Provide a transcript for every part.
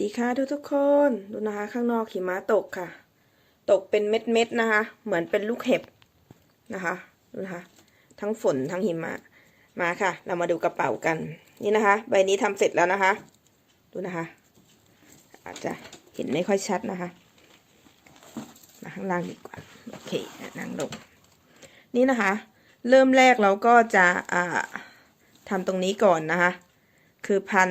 ดีค่ะทุกทุกๆคนดูนะคะ ข้างนอกหิมะตกค่ะ ตกเป็นเม็ดเม็ดๆนะคะ เหมือนเป็นลูกเห็บนะคะดูนะคะ ทั้งฝนทั้งหิมะมาค่ะ เรามาดูกระเป๋ากัน นี่นะคะ ใบนี้ทำเสร็จแล้วนะคะ ดูนะคะ อาจจะเห็นไม่ค่อยชัดนะคะ มาข้างล่างดีกว่าโอเคนั่งลงนี่นะคะ เริ่มแรกเราก็จะอ่าทำตรงนี้ก่อนนะคะ คือพัน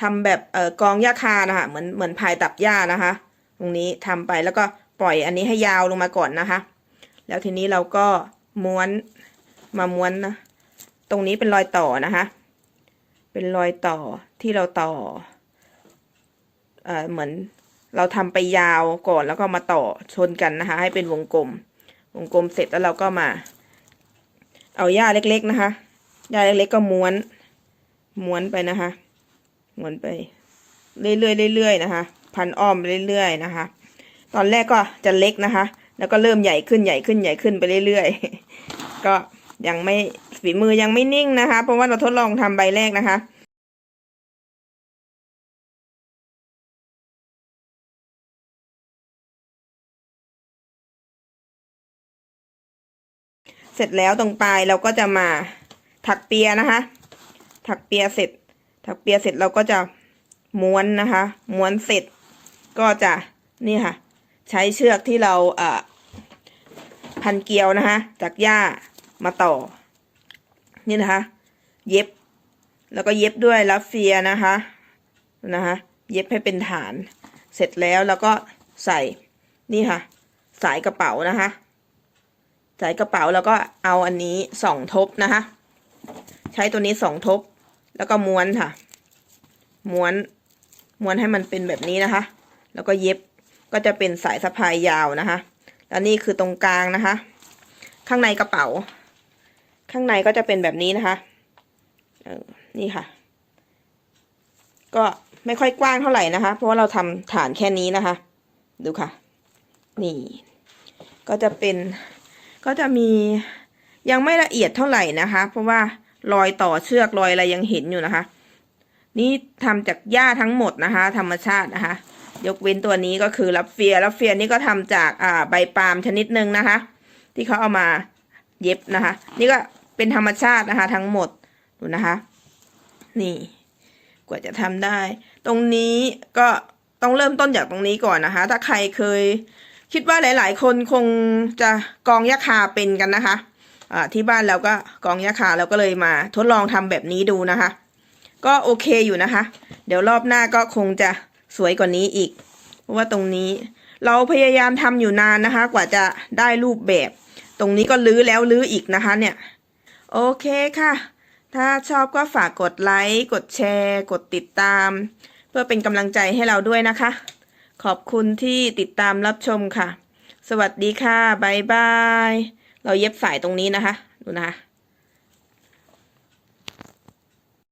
ทำแบบอกองหญ้าคานะคะเหมือนเหมือนพายตับหญ้านะคะ ตรงนี้ทำไปแล้วก็ปล่อยอันนี้ให้ยาวลงมาก่อนนะคะ แล้วทีนี้เราก็ม้วนมาม้วนนะ ตรงนี้เป็นรอยต่อนะคะ เป็นรอยต่อที่เราต่อเอเหมือนเราทำไปยาวก่อนแล้วก็มาต่อชนกันนะคะ ให้เป็นวงกลม วงกลมเสร็จแล้วเราก็มา เอาหญ้าเล็ก ๆ นะคะหญ้าเล็กๆก็ม้วน ม้วนไปนะคะ ม้วนไป เรื่อยๆเรื่อยๆนะคะ พันอ้อมเรื่อยๆนะคะ ตอนแรกก็จะเล็กนะคะ แล้วก็เริ่มใหญ่ขึ้นใหญ่ขึ้นใหญ่ขึ้นไปเรื่อยๆ ก็ยังไม่ฝีมือยังไม่นิ่งนะคะ เพราะว่าเราทดลองทำใบแรกนะคะเสร็จแล้วตรงปลายเราก็จะมาถักเปียนะคะ ถักเปียเสร็จ ถักเปียเสร็จเราก็จะม้วนนะคะ ม้วนเสร็จก็จะนี่ค่ะ ใช้เชือกที่เราเอ่อพันเกลียวนะคะ จากหญ้ามาต่อ นี่นะคะ เย็บ แล้วก็เย็บด้วยลัฟเฟียนะคะนะคะ เย็บให้เป็นฐาน เสร็จแล้วแล้วก็ใส่นี่ค่ะ สายกระเป๋านะคะ สายกระเป๋าแล้วก็เอาอันนี้สองทบนะคะ ใช้ตัวนี้สองทบ แล้วก็ม้วนค่ะ ม้วน ม้วนให้มันเป็นแบบนี้นะคะ แล้วก็เย็บ ก็จะเป็นสายสะพายยาวนะคะ แล้วนี่คือตรงกลางนะคะ ข้างในกระเป๋า ข้างในก็จะเป็นแบบนี้นะคะออนี่ค่ะ ก็ไม่ค่อยกว้างเท่าไหร่นะคะ เพราะว่าเราทำฐานแค่นี้นะคะ ดูค่ะ นี่ ก็จะเป็น ก็จะมียังไม่ละเอียดเท่าไหร่นะคะ เพราะว่า รอยต่อเชือกรอยอะไรยังเห็นอยู่นะคะ นี่ทำจากหญ้าทั้งหมดนะคะ ธรรมชาตินะคะ ยกเว้นตัวนี้ก็คือรับเฟียรับเฟียนี่ก็ทำจากอ่าใบปาล์มชนิดหนึ่งนะคะ ที่เขาเอามาเย็บนะคะ นี่ก็เป็นธรรมชาตินะคะ ทั้งหมดดูนะคะ นี่ กว่าจะทำได้ ตรงนี้ก็ต้องเริ่มต้นจากตรงนี้ก่อนนะคะ ถ้าใครเคยคิดว่าหลาย ๆ คนคงจะกองยาคาเป็นกันนะคะ ที่บ้านเราก็กองยาคาเราก็เลยมาทดลองทำแบบนี้ดูนะคะ ก็โอเคอยู่นะคะ เดี๋ยวรอบหน้าก็คงจะสวยกว่านี้อีก เพราะว่าตรงนี้เราพยายามทำอยู่นานนะคะ กว่าจะได้รูปแบบ ตรงนี้ก็ลื้อแล้วลื้ออีกนะคะเนี่ย โอเคค่ะ ถ้าชอบก็ฝากกดไลค์ กดแชร์ กดติดตาม เพื่อเป็นกำลังใจให้เราด้วยนะคะ ขอบคุณที่ติดตามรับชมค่ะ สวัสดีค่ะ บ๊ายบาย เราเย็บสายตรงนี้นะคะ ดูนะคะ